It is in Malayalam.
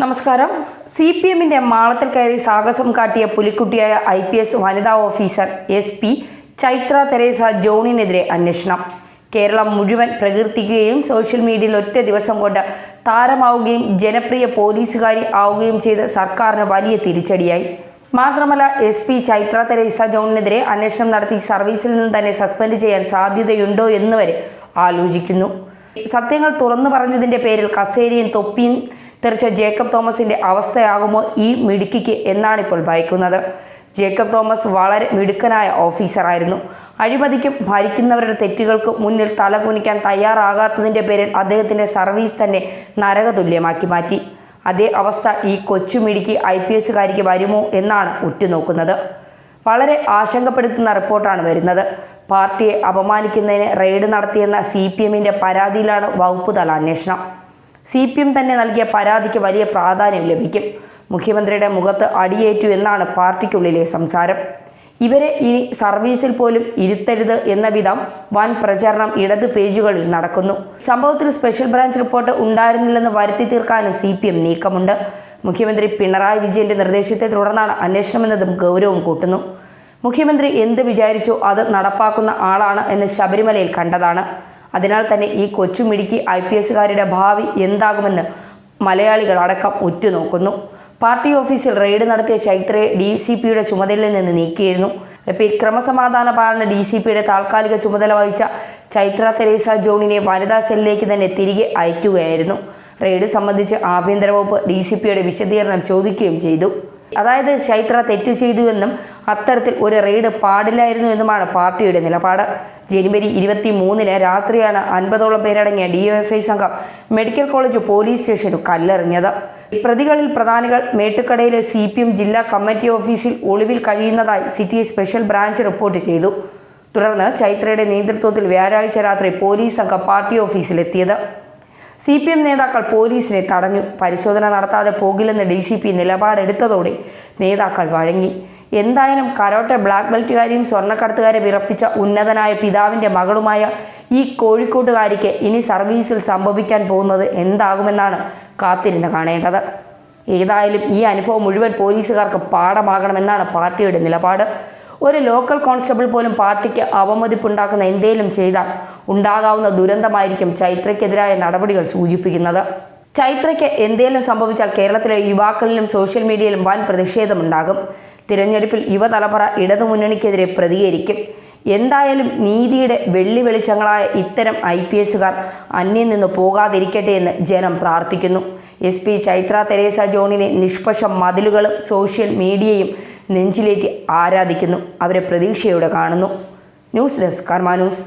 നമസ്കാരം. സി പി എമ്മിന്റെ മാളത്തിൽ കയറി സാഹസം കാട്ടിയ പുലിക്കുട്ടിയായ ഐ പി എസ് വനിതാ officer S P Chaitra Teresa ജോണിനെതിരെ അന്വേഷണം. കേരളം മുഴുവൻ പ്രകീർത്തിക്കുകയും സോഷ്യൽ മീഡിയയിൽ ഒറ്റ ദിവസം കൊണ്ട് താരമാവുകയും ജനപ്രിയ പോലീസുകാരി ആവുകയും ചെയ്ത് സർക്കാരിന് വലിയ തിരിച്ചടിയായി. മാത്രമല്ല എസ് പി ചൈത്ര തെരേസ ജോണിനെതിരെ അന്വേഷണം നടത്തി സർവീസിൽ നിന്ന് തന്നെ സസ്പെൻഡ് ചെയ്യാൻ സാധ്യതയുണ്ടോ എന്ന് വരെ ആലോചിക്കുന്നു. സത്യങ്ങൾ തുറന്നു പറഞ്ഞതിന്റെ പേരിൽ കസേരയും തൊപ്പിയും തെറിച്ച ജേക്കബ് തോമസിന്റെ അവസ്ഥയാകുമോ ഈ മിടുക്കിക്ക് എന്നാണിപ്പോൾ ഭയക്കുന്നത്. ജേക്കബ് തോമസ് വളരെ മിടുക്കനായ ഓഫീസറായിരുന്നു അഴിമതിക്കും ഭരിക്കുന്നവരുടെ തെറ്റുകൾക്കും മുന്നിൽ തലകുനിക്കാൻ തയ്യാറാകാത്തതിന്റെ പേരിൽ അദ്ദേഹത്തിന്റെ സർവീസ് തന്നെ നരകതുല്യമാക്കി മാറ്റി. അതേ അവസ്ഥ ഈ കൊച്ചുമിടുക്കി ഐ പി എസുകാരിക്ക് വരുമോ എന്നാണ് ഉറ്റുനോക്കുന്നത്. വളരെ ആശങ്കപ്പെടുത്തുന്ന റിപ്പോർട്ടാണ് വരുന്നത്. പാർട്ടിയെ അപമാനിക്കുന്നതിന് റെയ്ഡ് നടത്തിയെന്ന സി പി എമ്മിന്റെ പരാതിയിലാണ് വകുപ്പ് തല അന്വേഷണം. സി പി എം തന്നെ നൽകിയ പരാതിക്ക് വലിയ പ്രാധാന്യം ലഭിക്കും. മുഖ്യമന്ത്രിയുടെ മുഖത്ത് അടിയേറ്റു എന്നാണ് പാർട്ടിക്കുള്ളിലെ സംസാരം. ഇവരെ ഇനി സർവീസിൽ പോലും ഇരുത്തരുത് എന്ന വിധം വൻ പ്രചരണം ഇടത് പേജുകളിൽ നടക്കുന്നു. സംഭവത്തിൽ സ്പെഷ്യൽ ബ്രാഞ്ച് റിപ്പോർട്ട് ഉണ്ടായിരുന്നില്ലെന്ന് വരുത്തി തീർക്കാനും സി പി എം നീക്കമുണ്ട്. മുഖ്യമന്ത്രി പിണറായി വിജയന്റെ നിർദ്ദേശത്തെ തുടർന്നാണ് അന്വേഷണമെന്നതും ഗൗരവം കൂട്ടുന്നു. മുഖ്യമന്ത്രി എന്ത് വിചാരിച്ചോ അത് നടപ്പാക്കുന്ന ആളാണ് എന്ന് ശബരിമലയിൽ കണ്ടതാണ്. അതിനാൽ തന്നെ ഈ കൊച്ചുമിടുക്കി ഐ പി എസുകാരുടെ ഭാവി എന്താകുമെന്ന് മലയാളികൾ അടക്കം ഉറ്റുനോക്കുന്നു. പാർട്ടി ഓഫീസിൽ റെയ്ഡ് നടത്തിയ ചൈത്രയെ ഡി സി പിയുടെ ചുമതലയിൽ നിന്ന് നീക്കിയിരുന്നു. ക്രമസമാധാന പാലന ഡി സി പിയുടെ താൽക്കാലിക ചുമതല വഹിച്ച ചൈത്ര തെരേസ ജോണിനെ വനിതാ സെല്ലിലേക്ക് തന്നെ തിരികെ അയക്കുകയായിരുന്നു. റെയ്ഡ് സംബന്ധിച്ച് ആഭ്യന്തര വകുപ്പ് ഡി സി പിയുടെ വിശദീകരണം ചോദിക്കുകയും ചെയ്തു. അതായത് ചൈത്ര തെറ്റ് ചെയ്തു എന്നും അത്തരത്തിൽ ഒരു റെയ്ഡ് പാടില്ലായിരുന്നു എന്നുമാണ് പാർട്ടിയുടെ നിലപാട്. ജനുവരി ഇരുപത്തി മൂന്നിന് രാത്രിയാണ് അൻപതോളം പേരടങ്ങിയ ഡി എഫ് ഐ സംഘം മെഡിക്കൽ കോളേജ് പോലീസ് സ്റ്റേഷനിൽ കല്ലെറിഞ്ഞത്. പ്രതികളിൽ പ്രധാനികൾ മേട്ടുക്കടയിലെ സി പി എം ജില്ലാ കമ്മിറ്റി ഓഫീസിൽ ഒളിവിൽ കഴിയുന്നതായി സിറ്റി സ്പെഷ്യൽ ബ്രാഞ്ച് റിപ്പോർട്ട് ചെയ്തു. തുടർന്ന് ചൈത്രയുടെ നേതൃത്വത്തിൽ വ്യാഴാഴ്ച രാത്രി പോലീസ് സംഘം പാർട്ടി ഓഫീസിലെത്തിയത്. സി പി എം നേതാക്കൾ പോലീസിനെ തടഞ്ഞു. പരിശോധന നടത്താതെ പോകില്ലെന്ന് ഡി സി പി നിലപാടെടുത്തതോടെ നേതാക്കൾ വഴങ്ങി. എന്തായാലും കരോട്ടെ ബ്ലാക്ക് ബെൽറ്റുകാരെയും സ്വർണക്കടത്തുകാരെ വിറപ്പിച്ച ഉന്നതനായ പിതാവിന്റെ മകളുമായ ഈ കോഴിക്കോട്ടുകാരിക്ക് ഇനി സർവീസിൽ സംഭവിക്കാൻ പോകുന്നത് എന്താകുമെന്നാണ് കാത്തിരുന്ന് കാണേണ്ടത്. ഏതായാലും ഈ അനുഭവം മുഴുവൻ പോലീസുകാർക്ക് പാഠമാകണമെന്നാണ് പാർട്ടിയുടെ നിലപാട്. ഒരു ലോക്കൽ കോൺസ്റ്റബിൾ പോലും പാർട്ടിക്ക് അവമതിപ്പുണ്ടാക്കുന്ന എന്തേലും ചെയ്താൽ ഉണ്ടാകാവുന്ന ദുരന്തമായിരിക്കും ചൈത്രയ്ക്കെതിരായ നടപടികൾ സൂചിപ്പിക്കുന്നത്. ചൈത്രയ്ക്ക് എന്തെങ്കിലും സംഭവിച്ചാൽ കേരളത്തിലെ യുവാക്കളിലും സോഷ്യൽ മീഡിയയിലും വൻ പ്രതിഷേധമുണ്ടാകും. തിരഞ്ഞെടുപ്പിൽ യുവതലമുറ ഇടതുമുന്നണിക്കെതിരെ പ്രതികരിക്കും. എന്തായാലും നീതിയുടെ വെള്ളി വെളിച്ചങ്ങളായ ഇത്തരം ഐ പി എസുകാർ അന്യം നിന്ന് പോകാതിരിക്കട്ടെ എന്ന് ജനം പ്രാർത്ഥിക്കുന്നു. എസ് പി ചൈത്ര തെരേസ ജോണിനെ നിഷ്പക്ഷ മതിലുകളും സോഷ്യൽ മീഡിയയും നെഞ്ചിലേറ്റി ആരാധിക്കുന്നു. അവരെ പ്രതീക്ഷയോടെ കാണുന്നു. News desk Karma news.